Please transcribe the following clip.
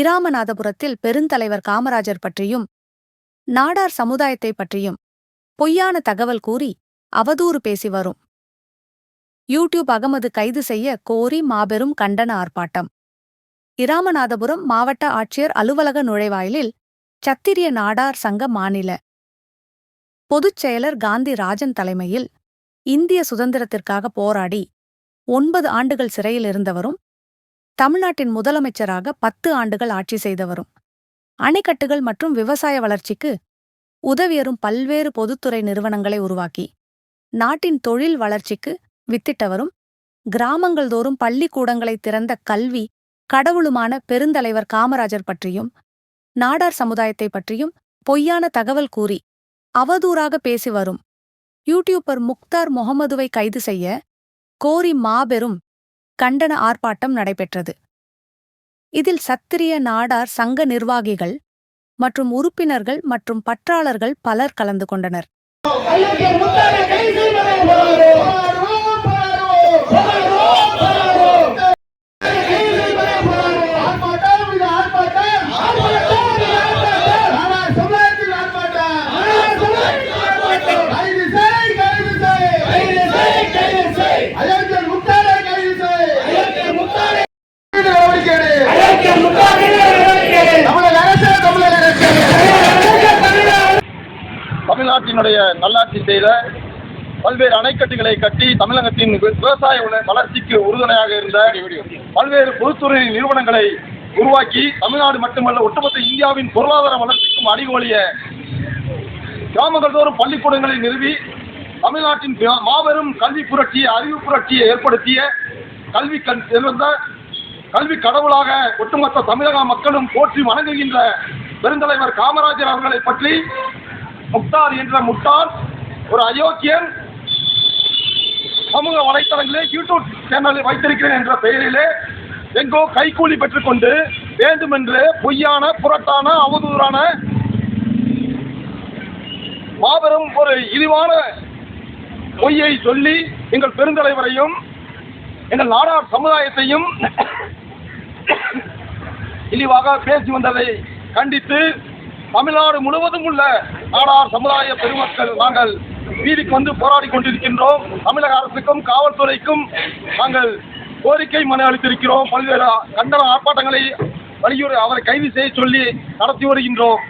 இராமநாதபுரத்தில் பெருந்தலைவர் காமராஜர் பற்றியும் நாடார் சமுதாயத்தை பற்றியும் பொய்யான தகவல் கூறி அவதூறு பேசி வரும். யூடியூப் அகமது கைது செய்ய கோரி மாபெரும் கண்டன ஆர்ப்பாட்டம். இராமநாதபுரம் மாவட்ட ஆட்சியர் அலுவலக நுழைவாயிலில் சத்திரிய நாடார் சங்க மாநில பொதுச் செயலர் காந்தி ராஜன் தலைமையில் இந்திய சுதந்திரத்திற்காக போராடி ஒன்பது ஆண்டுகள் சிறையில் இருந்தவரும் தமிழ்நாட்டின் முதலமைச்சராக பத்து ஆண்டுகள் ஆட்சி செய்தவரும். அணைக்கட்டுகள் மற்றும் விவசாய வளர்ச்சிக்கு உதவியரும் பல்வேறு பொதுத்துறை நிறுவனங்களை உருவாக்கி நாட்டின் தொழில் வளர்ச்சிக்கு வித்திட்டவரும் கிராமங்கள் தோறும் பள்ளிக்கூடங்களை திறந்த கல்வி கடவுளுமான பெருந்தலைவர் காமராஜர் பற்றியும் நாடார் சமுதாயத்தை பற்றியும் பொய்யான தகவல் கூறி அவதூறாக பேசி வரும். யூடியூபர் முக்தார் முகமதுவை கைது செய்ய கோரி மாபெரும் கண்டன ஆர்ப்பாட்டம் நடைபெற்றது. இதில் சத்திரிய நாடார் சங்க நிர்வாகிகள் மற்றும் உறுப்பினர்கள் மற்றும் பற்றாளர்கள் பலர் கலந்து கொண்டனர். தமிழ்நாட்டினுடைய நல்லாட்சி செய்த பல்வேறு அணைக்கட்டுகளை கட்டி தமிழகத்தின் விவசாய வளர்ச்சிக்கு உறுதுணையாக இருந்த பல்வேறு பொதுத்துறை நிறுவனங்களை உருவாக்கி தமிழ்நாடு மட்டுமல்ல ஒட்டுமொத்த இந்தியாவின் பொருளாதார வளர்ச்சிக்கும் அடிகோலிய கிராமங்கள் தோறும் பள்ளிக்கூடங்களை நிறுவி தமிழ்நாட்டின் மாபெரும் கல்வி புரட்சியை அறிவு புரட்சியை ஏற்படுத்திய கல்வி கண் சிறந்த கல்வி கடவுளாக ஒட்டுமொத்த தமிழக மக்களும் போற்றி வணங்குகின்ற பெருந்தலைவர் காமராஜர் அவர்களை பற்றி முக்தார் என்ற முட்டார் ஒரு அயோக்கியன் சமூக வலைத்தளங்களிலே யூடியூப் சேனலை வைத்திருக்கிறேன் என்ற பெயரிலே எங்கோ கைக்கூலி பெற்றுக்கொண்டு வேண்டுமென்று பொய்யான புரட்டான அவதூறான மாபெரும் ஒரு இழிவான பொய்யை சொல்லி எங்கள் பெருந்தலைவரையும் எங்கள் நாடார் சமுதாயத்தையும் இழிவாக பேசி வந்ததை கண்டித்து தமிழ்நாடு முழுவதும் உள்ள நாடார் சமுதாய பெருமக்கள் நாங்கள் வீதிக்கு வந்து போராடி கொண்டிருக்கின்றோம். தமிழக அரசுக்கும் காவல்துறைக்கும் நாங்கள் கோரிக்கை மனு அளித்திருக்கிறோம். பல்வேறு கண்டன ஆர்ப்பாட்டங்களை வலியுறு அவரை கைது செய்ய சொல்லி நடத்தி வருகின்றோம்.